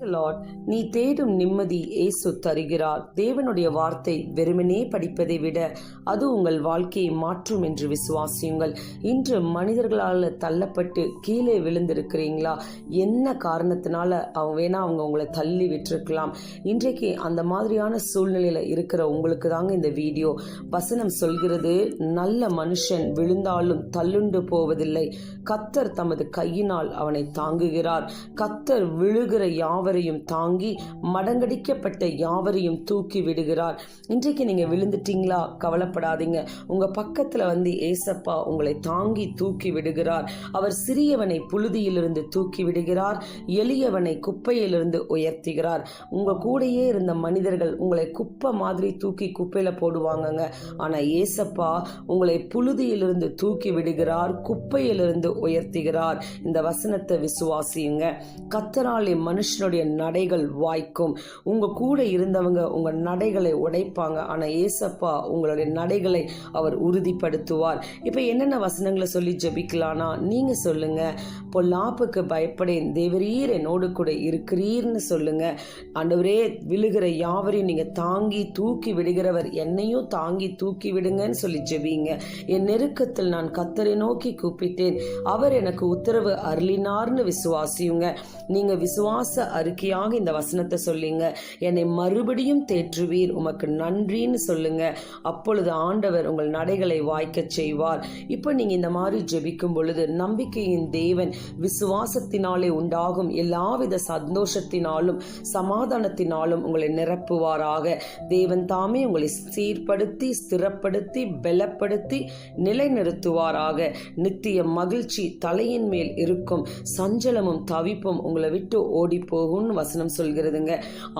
Lord நீ தேடும் நிம்மதி ஏசு தருகிறார். தேவனுடைய வார்த்தை வெறுமனே படிப்பதை விட அது உங்கள் வாழ்க்கையை மாற்றும் என்று விசுவாசியுங்கள். இன்று மனிதர்களால் தள்ளப்பட்டு கீழே விழுந்திருக்கிறீங்களா? என்ன காரணத்தினால அவங்க வேணா அவங்க உங்களை தள்ளி விட்டிருக்கலாம். இன்றைக்கு அந்த மாதிரியான சூழ்நிலையில இருக்கிற உங்களுக்கு தாங்க இந்த வீடியோ. வசனம் சொல்கிறது நல்ல மனுஷன் விழுந்தாலும் தள்ளுண்டு போவதில்லை. கத்தர் தமது கையினால் அவனை தாங்குகிறார். கத்தர் விழுகிற யாவரையும் தாங்கி மடங்கடிக்கப்பட்ட யாவரையும் தூக்கி விடுகிறார். இன்றைக்கு நீங்க விழுந்துட்டீங்களா? கவலைப்படாதீங்க. உங்க பக்கத்துல வந்து ஏசப்பா உங்களை தாங்கி தூக்கி விடுகிறார். அவர் சிறியவனை புழுதியிலிருந்து தூக்கி விடுகிறார். எளியவனை குப்பையிலிருந்து உயர்த்துகிறார். உங்க கூடயே இருந்த மனிதர்கள் உங்களை குப்பை மாதிரி தூக்கி குப்பையில போடுவாங்கங்க. ஆனா ஏசப்பா உங்களை புழுதியிலிருந்து தூக்கி விடுகிறார் குப்பையிலிருந்து உயர்த்துகிறார். இந்த வசனத்தை விசுவாசியுங்க. கத்தராலே மனுஷனுடைய நடைகள் வாய்க்கும். உங்க கூட இருந்தவங்க உங்க நடைகளை உடைப்பாங்க. ஆனா ஏசப்பா உங்களுடைய நடைகளை அவர் உறுதிப்படுத்துவார். இப்ப என்னென்ன வசனங்களை சொல்லி ஜெபிக்கலானா நீங்க சொல்லுங்க. பொல்லாப்புக்கு பயப்படேன். தேவரீர் என்னோடு கூட இருக்கிறீர்னு சொல்லுங்க. ஆண்டவரே விழுகிற யாவரையும் நீங்க தாங்கி தூக்கி விடுகிறவர் என்னையும் தாங்கி தூக்கி விடுங்கன்னு சொல்லி ஜெபிங்க. என் நெருக்கத்தில் நான் கத்தரை நோக்கி கூப்பிட்டேன். அவர் எனக்கு உத்தரவு அருளினார்னு விசுவாசியுங்க. நீங்க விசுவாச அறிக்கையாக இந்த வசனத்தை சொல்லிங்க. என்னை மறுபடியும் தேற்றுவீர். உமக்கு நன்றின்னு சொல்லுங்க. அப்பொழுது ஆண்டவர் உங்கள் நடைகளை வாய்க்கச் செய்வார். இப்போ நீங்க இந்த மாதிரி ஜெபிக்கும் பொழுது நம்பிக்கையின் தேவன் விசுவாசத்தினாலே உண்டாகும் எல்லாவித சந்தோஷத்தினாலும் சமாதானத்தினாலும் உங்களை நிரப்புவாராக. தேவன் தாமே உங்களை சீர்படுத்தி ஸ்திரப்படுத்தி பலப்படுத்தி நிலைநிறுத்துவாராக. நித்திய மகிழ்ச்சி தலையின் மேல் இருக்கும். சஞ்சலமும் தவிப்பும் உங்களை விட்டு ஓடி போகும்னு வசனம் சொல்கிறதுங்க.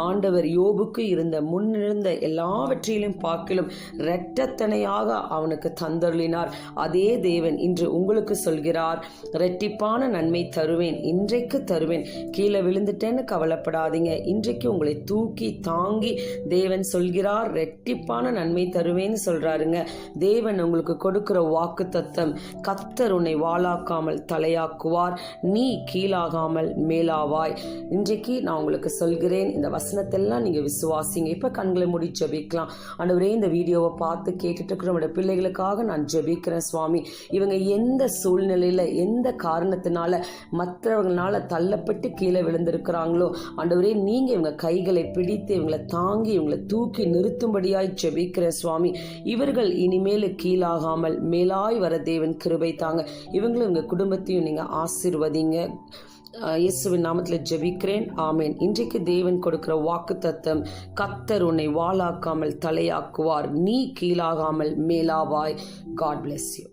ஆண்டவர் யோபுக்கு இருந்த முன்னிருந்த எல்லாவற்றிலும் பார்க்கிலும் இரட்டத்தனையாக அவனுக்கு தந்தருளினார். அதே தேவன் இன்று உங்களுக்கு சொல்கிறார் இரட்டிப்பான நன்மை தருவேன் இன்றைக்கு தருவேன். கீழே விழுந்துட்டேன்னு கவலைப்படாதீங்க. இன்றைக்கு உங்களை தூக்கி தாங்கி தேவன் சொல்கிறார் ரெட்டிப்பான நன்மை தருவேன்னு சொல்றாருங்க. தேவன் உங்களுக்கு கொடுக்கிற வாக்கு தத்தம் கத்தர் உன்னை வாழாக்காமல் தலையாக்குவார். நீ கீழாகாமல் மேலாவாய். இன்றைக்கு நான் உங்களுக்கு சொல்கிறேன். இந்த வசனத்தெல்லாம் நீங்கள் விசுவாசிங்க. இப்போ கண்களை மூடி ஜபிக்கலாம். ஆண்டவரே இந்த வீடியோவை பார்த்து கேட்டுட்டு இருக்கிற பிள்ளைகளுக்காக நான் ஜெபிக்கிறேன் சுவாமி. இவங்க எந்த சூழ்நிலையில் எந்த காரணத்தினால மற்றவங்களால தள்ளப்பட்டு கீழே விழுந்திருக்கிறாங்களோ ஆண்டவரே நீங்கள் இவங்க கைகளை பிடித்து இவங்களை தாங்கி இவங்களை தூக்கி நிறுத்தும்படியாய் ஜெபிக்கிறேன் சுவாமி. இவர்கள் இனிமேல் கீழாகாமல் மேலாய் வர தேவன் கிருபை தாங்க. இவங்களும் இவங்க குடும்பத்தையும் நீங்கள் ஆசிர்வதிங்க. இயேசுவின் நாமத்தில் ஜெபிக்கிறேன். ஆமேன். இன்றைக்கு தேவன் கொடுக்கிற வாக்கு தத்தம் கத்தர் உன்னை வாளாக்காமல் தலையாக்குவார். நீ கீழாகாமல் மேலாவாய். God bless you